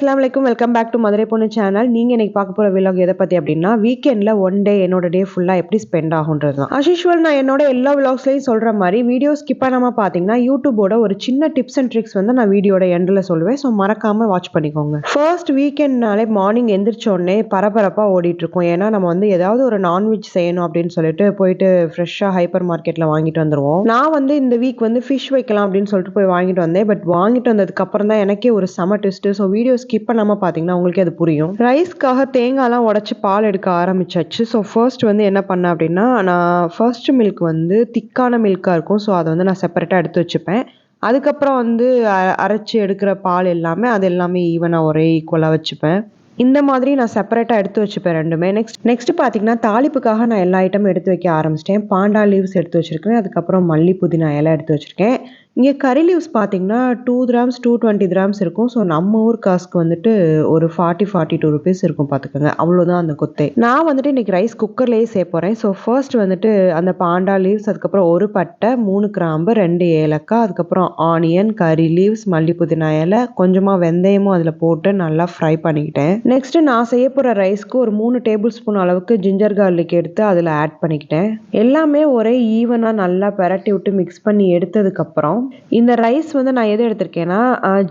அஸ்லாம் வலைக்கும் welcome back to Madurai பொண்ணு சேனல். நீங்கள் இன்னைக்கு பார்க்க போகிற விலாக் எதை பற்றி அப்படின்னா வீக்கெண்டில் ஒன் டே என்னோட டே ஃபுல்லாக எப்படி ஸ்பெண்ட் ஆகுன்றது தான். அஸ்யூஷுவல் நான் என்னோட எல்லா விலாக்ஸ்லையும் சொல்கிற மாதிரி வீடியோ ஸ்கிப் பண்ணாமல் பார்த்தீங்கன்னா யூடியூபோட ஒரு சின்ன டிப்ஸ் அண்ட் ட்ரிக்ஸ் வந்து நான் வீடியோட எண்டில் சொல்லுவேன். ஸோ மறக்காமல் வாட்ச் பண்ணிக்கோங்க. ஃபர்ஸ்ட் வீக்கெண்ட்னாலே மார்னிங் எந்திரிச்ச உடனே பரபரப்பாக ஓடிட்டுருக்கோம் ஏன்னா நம்ம வந்து ஏதாவது ஒரு நான்வெஜ் செய்யணும் அப்படின்னு சொல்லிட்டு போயிட்டு ஃப்ரெஷ்ஷாக ஹைப்பர் மார்க்கெட்டில் வாங்கிட்டு வந்துடுவோம் நான் வந்து இந்த வீக் வந்து ஃபிஷ் வைக்கலாம் அப்படின்னு சொல்லிட்டு போய் வாங்கிட்டு வந்தேன். பட் வாங்கிட்டு வந்ததுக்கப்புறம் தான் எனக்கே ஒரு செம டெஸ்ட்டு ஸோ வீடியோ ஸ்கிப் பண்ணாமல் பார்த்தீங்கன்னா உங்களுக்கே அது புரியும். ரைஸ்க்காக தேங்காய்லாம் உடச்சி பால் எடுக்க ஆரம்பிச்சாச்சு. ஸோ ஃபர்ஸ்ட் வந்து என்ன பண்ணேன் அப்படின்னா நான் ஃபர்ஸ்ட் மில்க் வந்து திக்கான மில்க்காக இருக்கும். ஸோ அதை வந்து நான் செப்பரேட்டாக எடுத்து வச்சுப்பேன். அதுக்கப்புறம் வந்து அ- அரைச்சி எடுக்கிற பால் எல்லாமே அது எல்லாமே ஈவனாக ஒரே ஈக்குவலாக வச்சுப்பேன். இந்த மாதிரி நான் செப்பரேட்டாக எடுத்து வச்சுப்பேன் ரெண்டுமே. நெக்ஸ்ட் நெக்ஸ்ட் பார்த்தீங்கன்னா தாளிப்புக்காக நான் எல்லா ஐட்டமும் எடுத்து வைக்க ஆரம்பிச்சிட்டேன். பாண்டா லீவ்ஸ் எடுத்து வச்சுருக்கேன் அதுக்கப்புறம் மல்லி புதினா இலை எடுத்து வச்சுருக்கேன். இங்கே கறி லீவ்ஸ் பார்த்தீங்கன்னா two grams to twenty grams இருக்கும். ஸோ நம்ம ஊர் காசுக்கு வந்துட்டு ஒரு ஃபார்ட்டி ஃபார்ட்டி டூ ருபீஸ் இருக்கும் பார்த்துக்கோங்க அவ்வளோதான் அந்த கொத்தை. நான் வந்துட்டு இன்றைக்கி ரைஸ் குக்கர்லேயே செய்ய போகிறேன் ஸோ ஃபர்ஸ்ட் வந்துட்டு அந்த பாண்டா லீவ்ஸ் அதுக்கப்புறம் ஒரு பட்டை மூணு கிராம்பு ரெண்டு ஏலக்காய் அதுக்கப்புறம் ஆனியன் கறி லீவ்ஸ் மல்லி புதினா இலை கொஞ்சமாக வெந்தயமும் அதில் போட்டு நல்லா ஃப்ரை பண்ணிக்கிட்டேன். நெக்ஸ்ட்டு நான் செய்ய போகிற ரைஸ்க்கு ஒரு மூணு டேபிள் ஸ்பூன் அளவுக்கு ஜிஞ்சர் கார்லிக் எடுத்து அதில் ஆட் பண்ணிக்கிட்டேன். எல்லாமே ஒரே ஈவனாக நல்லா பெரட்டி விட்டு மிக்ஸ் பண்ணி எடுத்ததுக்கப்புறம் இந்த ரைஸ் வந்து நான் எது எடுத்திருக்கேன்னா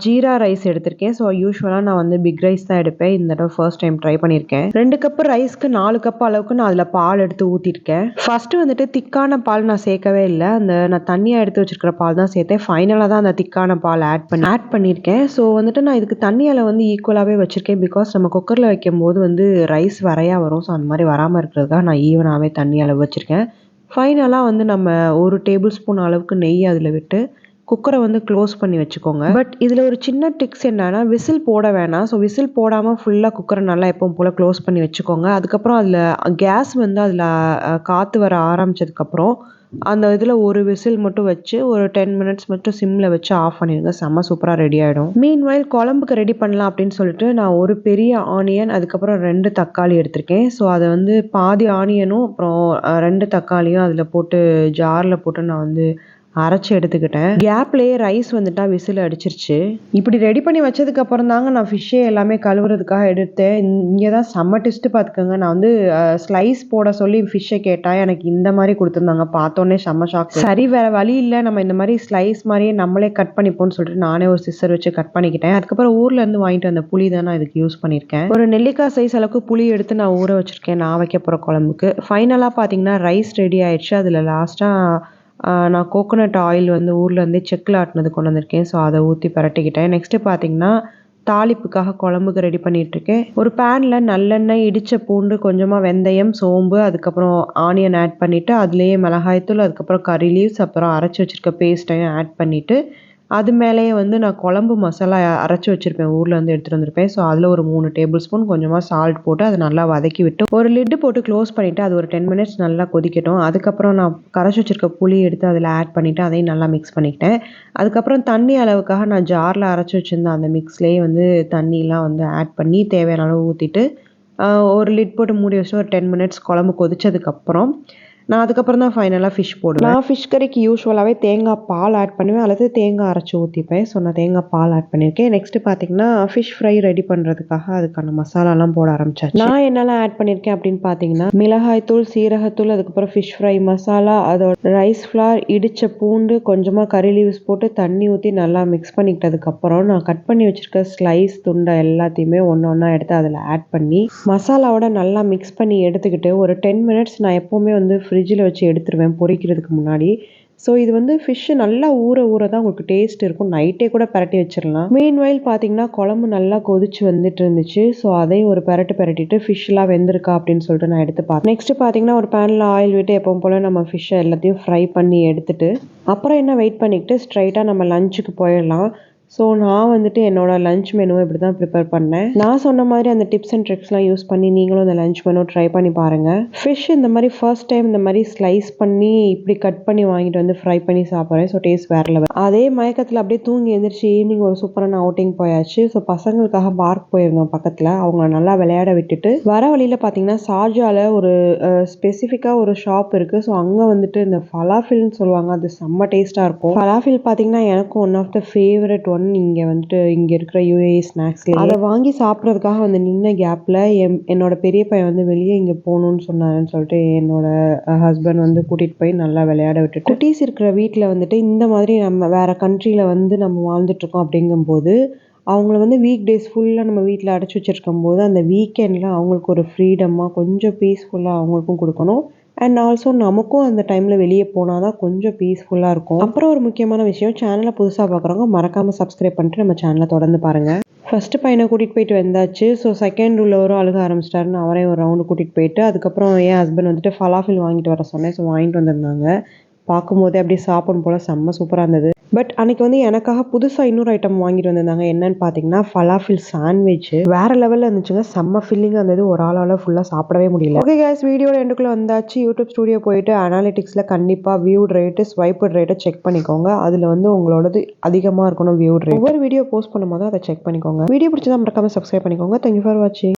ஜீரா ரைஸ் எடுத்திருக்கேன். ஸோ யூஸ்வலாக நான் வந்து பிக் ரைஸ் தான் எடுப்பேன். இந்த தடவை ஃபர்ஸ்ட் டைம் ட்ரை பண்ணியிருக்கேன். ரெண்டு கப்பு ரைஸ்க்கு நாலு கப் அளவுக்கு நான் அதில் பால் எடுத்து ஊற்றிருக்கேன் ஃபர்ஸ்ட் வந்துட்டு திக்கான பால் நான் சேர்க்கவே இல்லை. அந்த நான் தண்ணியாக எடுத்து வச்சிருக்கிற பால் தான் சேர்த்தேன். ஃபைனலாக தான் அந்த திக்கான பால் ஆட் பண்ணி ஆட் பண்ணியிருக்கேன். ஸோ வந்துட்டு நான் இதுக்கு தண்ணியில் வந்து ஈக்குவலாகவே வச்சிருக்கேன். பிகாஸ் நம்ம குக்கரில் வைக்கும்போது வந்து ரைஸ் வரையா வரும். ஸோ அந்த மாதிரி வராமல் இருக்கிறதுக்காக நான் ஈவனாகவே தண்ணி அளவு வச்சுருக்கேன். ஃபைனலாக வந்து நம்ம ஒரு டேபிள் ஸ்பூன் அளவுக்கு நெய் அதில் விட்டு குக்கரை வந்து க்ளோஸ் பண்ணி வச்சுக்கோங்க. பட் இதில் ஒரு சின்ன டிக்ஸ் என்னன்னா விசில் போட வேணாம். ஸோ விசில் போடாமல் ஃபுல்லாக குக்கரை நல்லா எப்பவும் போல் க்ளோஸ் பண்ணி வச்சுக்கோங்க. அதுக்கப்புறம் அதில் கேஸ் வந்து அதில் காற்று வர ஆரம்பிச்சதுக்கப்புறம் அந்த இதில் ஒரு விசில் மட்டும் வச்சு ஒரு டென் மினிட்ஸ் மட்டும் சிம்மில் வச்சு ஆஃப் பண்ணிடுங்க. செம்ம சூப்பராக ரெடி ஆகிடும் மீன் வயல் குழம்புக்கு ரெடி பண்ணலாம் அப்படின்னு சொல்லிட்டு நான் ஒரு பெரிய ஆனியன் அதுக்கப்புறம் ரெண்டு தக்காளி எடுத்திருக்கேன். ஸோ அதை வந்து பாதி ஆனியனும் அப்புறம் ரெண்டு தக்காளியும் அதில் போட்டு ஜாரில் போட்டு நான் வந்து அரைச்சி எடுத்துக்கிட்டேன். கேப்லேயே ரைஸ் வந்துட்டா விசில் அடிச்சிருச்சு. இப்படி ரெடி பண்ணி வச்சதுக்கு அப்புறம் தாங்க நான் ஃபிஷ்ஷே எல்லாமே கழுவுறதுக்காக எடுத்தேன். இங்கே தான் செம்ம டெஸ்ட்டு பார்த்துக்கோங்க. நான் வந்து ஸ்லைஸ் போட சொல்லி ஃபிஷ்ஷை கேட்டால் எனக்கு இந்த மாதிரி கொடுத்துருந்தாங்க. பார்த்தோன்னே செம்ம ஷாக் சரி வேற வழி இல்லை. நம்ம இந்த மாதிரி ஸ்லைஸ் மாதிரியே நம்மளே கட் பண்ணிப்போம்னு சொல்லிட்டு நானே ஒரு சிஸ்டர் வச்சு கட் பண்ணிக்கிட்டேன். அதுக்கப்புறம் ஊர்ல இருந்து வாங்கிட்டு வந்த புளி தான் நான் இதுக்கு யூஸ் பண்ணியிருக்கேன். ஒரு நெல்லிக்காய் சைஸ் அளவுக்கு புளி எடுத்து நான் ஊற வச்சிருக்கேன். நான் வைக்க போகிற குழம்புக்கு. ஃபைனலாக பார்த்தீங்கன்னா ரைஸ் ரெடி ஆயிடுச்சு. அதில் லாஸ்ட்டாக நான் கோகோனட் ஆயில் வந்து ஊர்லேருந்து செக்கில் ஆட்டினது கொண்டு வந்திருக்கேன். ஸோ அதை ஊற்றி பரட்டிக்கிட்டேன். நெக்ஸ்ட்டு பார்த்தீங்கன்னா தாளிப்புக்காக குழம்புக்கு ரெடி பண்ணிகிட்ருக்கேன் ஒரு பேனில் நல்லெண்ணெய் இடித்த பூண்டு கொஞ்சமாக வெந்தயம் சோம்பு அதுக்கப்புறம் ஆனியன் ஆட் பண்ணிவிட்டு அதுலேயே மிளகாய்த்தூள் அதுக்கப்புறம் கறி லீவ்ஸ் அப்புறம் அரைச்சி வச்சுருக்க பேஸ்ட்டையும் ஆட் பண்ணிவிட்டு அது மேலேயே வந்து நான் குழம்பு மசாலா அரைச்சி வச்சிருப்பேன். ஊரில் வந்து எடுத்துகிட்டு வந்திருப்பேன். ஸோ அதில் ஒரு மூணு டேபிள் ஸ்பூன் கொஞ்சமாக சால்ட் போட்டு அதை நல்லா வதக்கி விட்டு ஒரு லிட்டு போட்டு க்ளோஸ் பண்ணிவிட்டு அது ஒரு டென் மினிட்ஸ் நல்லா கொதிக்கட்டும். அதுக்கப்புறம் நான் கரைச்சி வச்சிருக்க புளி எடுத்து அதில் ஆட் பண்ணிவிட்டு அதையும் நல்லா மிக்ஸ் பண்ணிக்கிட்டேன். அதுக்கப்புறம் தண்ணி அளவுக்காக நான் ஜாரில் அரைச்சி வச்சிருந்தேன் அந்த மிக்ஸ்லேயே வந்து தண்ணிலாம் வந்து ஆட் பண்ணி தேவையான அளவு ஊற்றிட்டு ஒரு லிட் போட்டு மூடி வச்சு ஒரு டென் மினிட்ஸ் குழம்பு கொதிச்சதுக்கப்புறம் நான் அதுக்கப்புறம் தான் ஃபைனலாக ஃபிஷ் போடுவேன். நான் ஃபிஷ் கறிக்கு யூஸ்வலாகவே தேங்காய் பால் ஆட் பண்ணுவேன். அல்லது தேங்காய் அரைச்சி ஊற்றிப்பேன் ஸோ நான் தேங்காய் பால் ஆட் பண்ணியிருக்கேன். நெக்ஸ்ட்டு பார்த்தீங்கன்னா ஃபிஷ் ஃப்ரை ரெடி பண்ணுறதுக்காக அதுக்கான மசாலாலாம் போட ஆரம்பிச்சாச்சு. நான் என்னெல்லாம் ஆட் பண்ணியிருக்கேன் அப்படின்னு பார்த்தீங்கன்னா மிளகாய்த்தூள் சீரகத்தூள் அதுக்கப்புறம் ஃபிஷ் ஃப்ரை மசாலா அதோட ரைஸ் ஃப்ளார் இடித்த பூண்டு கொஞ்சமாக கறி லீவ்ஸ் போட்டு தண்ணி ஊற்றி நல்லா மிக்ஸ் பண்ணிக்கிட்டதுக்கப்புறம் நான் கட் பண்ணி வச்சிருக்க ஸ்லைஸ் துண்டை எல்லாத்தையுமே ஒன்று ஒன்றா எடுத்து அதில் ஆட் பண்ணி மசாலாவோட நல்லா மிக்ஸ் பண்ணி எடுத்துக்கிட்டு ஒரு டென் மினிட்ஸ் நான் எப்போவுமே வந்து ஃப்ரிட்ஜில் வச்சு எடுத்துருவேன் பொரிக்கிறதுக்கு முன்னாடி. ஸோ இது வந்து ஃபிஷ்ஷு நல்லா ஊற ஊற தான் உங்களுக்கு டேஸ்ட் இருக்கும். நைட்டே கூட பரட்டி வச்சிடலாம் மெயின் மீன்வைல் பார்த்தீங்கன்னா குழம்பு நல்லா கொதிச்சு வந்துட்டு இருந்துச்சு. ஸோ அதையும் ஒரு பரட்டு பரட்டிட்டு ஃபிஷ்லாம் வெந்திருக்கா அப்படின்னு சொல்லிட்டு நான் எடுத்து பார்த்தேன் நெக்ஸ்ட் பார்த்தீங்கன்னா ஒரு பேனில் ஆயில் விட்டு எப்பவும் போல் நம்ம ஃபிஷ்ஷை எல்லாத்தையும் ஃப்ரை பண்ணி எடுத்துட்டு அப்புறம் என்ன வெயிட் பண்ணிக்கிட்டு ஸ்ட்ரைட்டாக நம்ம லஞ்சுக்கு போயிடலாம். ஸோ நான் வந்துட்டு என்னோட லஞ்ச் மெனுவை இப்படி தான் ப்ரிப்பேர் பண்ணேன். நான் சொன்ன மாதிரி அந்த டிப்ஸ் அண்ட் ட்ரிக்ஸ்லாம் யூஸ் பண்ணி நீங்களும் அந்த லஞ்ச் மெனு ட்ரை பண்ணி பாருங்கள் ஃபிஷ் இந்த மாதிரி ஃபர்ஸ்ட் டைம் இந்த மாதிரி ஸ்லைஸ் பண்ணி இப்படி கட் பண்ணி வாங்கிட்டு வந்து ஃப்ரை பண்ணி சாப்பிட்றேன். ஸோ டேஸ்ட் வேறு லெவல் அதே மயக்கத்தில் அப்படியே தூங்கி எழுந்திரிச்சு ஈவினிங் ஒரு சூப்பரான அவுட்டிங் போயாச்சு. ஸோ பசங்களுக்காக பார்க் போயிருந்தோம் பக்கத்தில். அவங்க நல்லா விளையாட விட்டுட்டு வர வழியில் பார்த்தீங்கன்னா சார்ஜாவில் ஒரு ஸ்பெசிஃபிக்காக ஒரு ஷாப் இருக்குது ஸோ அங்கே வந்துட்டு இந்த ஃபலாஃபில்னு சொல்லுவாங்க. அது செம்ம டேஸ்ட்டாக இருக்கும். ஃபலாஃபில் பார்த்தீங்கன்னா எனக்கும் one of the favourite one one இங்கே வந்துட்டு இங்கே இருக்கிற யூஏஇ ஸ்நாக்ஸ்ல அதை வாங்கி சாப்பிட்றதுக்காக வந்து நின்ன கேப்பில் என் என்னோட பெரிய பையன் வந்து வெளியே இங்கே போகணுன்னு சொன்னாருன்னு சொல்லிட்டு என்னோட ஹஸ்பண்ட் வந்து கூட்டிகிட்டு போய் நல்லா விளையாட விட்டுட்டு குட்டீஸ் இருக்கிற வீட்டில் வந்துட்டு இந்த மாதிரி நம்ம வேறு கண்ட்ரியில் வந்து நம்ம வாழ்ந்துட்டுருக்கோம் அப்படிங்கும்போது அவங்கள வந்து வீக் டேஸ் ஃபுல்லாக நம்ம வீட்டில் அடைச்சி வச்சிருக்கும்போது அந்த வீக்கெண்டில் அவங்களுக்கு ஒரு ஃப்ரீடமாக கொஞ்சம் பீஸ்ஃபுல்லாக அவங்களுக்கும் கொடுக்கணும். அண்ட் ஆல்சோ நமக்கும் அந்த டைமில் வெளியே போனால் தான் கொஞ்சம் பீஸ்ஃபுல்லாக இருக்கும். அப்புறம் ஒரு முக்கியமான விஷயம் சேனலை புதுசாக பார்க்குறவங்க மறக்காமல் சப்ஸ்கிரைப் பண்ணிட்டு நம்ம சேனலை தொடர்ந்து பாருங்கள் ஃபஸ்ட்டு பையனை கூட்டிகிட்டு போயிட்டு வந்தாச்சு. ஸோ செகண்ட் உள்ளவரும் அழுக ஆரம்பிச்சிட்டாருன்னு அவரையும் ஒரு ரவுண்டு கூட்டிகிட்டு போயிட்டு அதுக்கப்புறம் என் ஹஸ்பண்ட் வந்துட்டு ஃபலாஃபில் வாங்கிட்டு வர சொன்னேன். ஸோ வாங்கிட்டு வந்திருந்தாங்க. பார்க்கும்போதே அப்படியே சாப்பிடும் போல் செம்ம சூப்பராக இருந்தது. பட் அன்னைக்கு வந்து எனக்காக புதுசாக இன்னொரு ஐட்டம் வாங்கிட்டு வந்திருந்தாங்க. என்னன்னு பார்த்தீங்கன்னா ஃபலாஃபில் சாண்ட்விச் வேற லெவலில் இருந்துச்சுங்க. செம்ம ஃபில்லிங்காக இருந்தது. ஒரு ஆளால் ஃபுல்லாக சாப்பிடவே முடியல. ஓகே கேஸ் வீடியோ ரெண்டுக்குள்ளே வந்தாச்சு. யூடியூப் ஸ்டுடியோ போயிட்டு அனாலிட்டிக்ஸில் கண்டிப்பாக வியூட் ரேட்டு ஸ்வைப்பு ரேட்டை செக் பண்ணிக்கோங்க. அதில் வந்து உங்களோடது அதிகமாக இருக்கணும் வியூட் ரேட் ஒவ்வொரு வீடியோ போஸ்ட் பண்ணும்போது அதை செக் பண்ணிக்கோங்க. வீடியோ பிடிச்சதா மறக்காமல் சப்ஸ்கிரைப் பண்ணிக்கோங்க. தேங்க்யூ ஃபார் வாட்சிங்